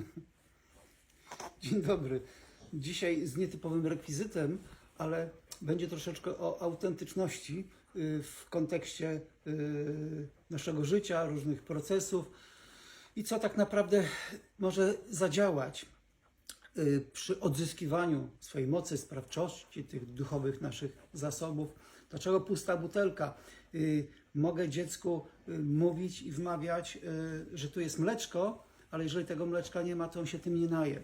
Dzień dobry. Dzisiaj z nietypowym rekwizytem, ale będzie troszeczkę o autentyczności y, w kontekście y, naszego życia, różnych procesów i co tak naprawdę może zadziałać y, przy odzyskiwaniu swojej mocy, sprawczości, tych duchowych naszych zasobów. Dlaczego pusta butelka? Mogę dziecku mówić i wmawiać, że tu jest mleczko, ale jeżeli tego mleczka nie ma, to on się tym nie naje.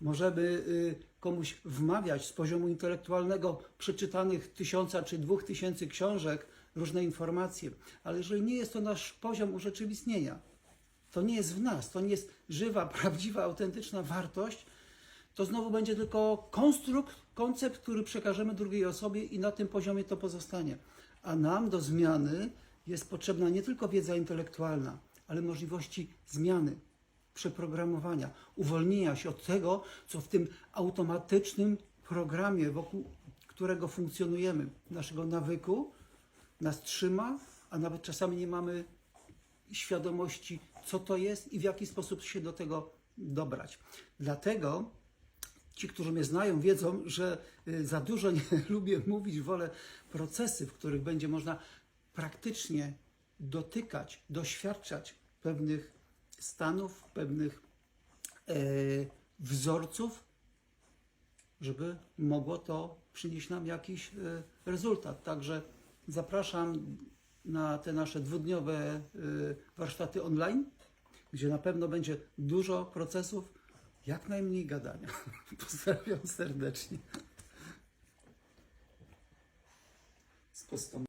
Możemy y, komuś wmawiać z poziomu intelektualnego przeczytanych tysiąca czy dwóch tysięcy książek różne informacje, ale jeżeli nie jest to nasz poziom urzeczywistnienia, to nie jest w nas, to nie jest żywa, prawdziwa, autentyczna wartość, to znowu będzie tylko konstrukt, koncept, który przekażemy drugiej osobie i na tym poziomie to pozostanie. A nam do zmiany jest potrzebna nie tylko wiedza intelektualna, ale możliwości zmiany, przeprogramowania, uwolnienia się od tego, co w tym automatycznym programie, wokół którego funkcjonujemy, naszego nawyku, nas trzyma, a nawet czasami nie mamy świadomości, co to jest i w jaki sposób się do tego dobrać. Dlatego ci, którzy mnie znają, wiedzą, że y, za dużo nie lubię mówić, wolę procesy, w których będzie można praktycznie dotykać, doświadczać pewnych stanów, pewnych e, wzorców, żeby mogło to przynieść nam jakiś e, rezultat. Także zapraszam na te nasze dwudniowe e, warsztaty online, gdzie na pewno będzie dużo procesów, jak najmniej gadania. Pozdrawiam serdecznie. Z postąpieniem.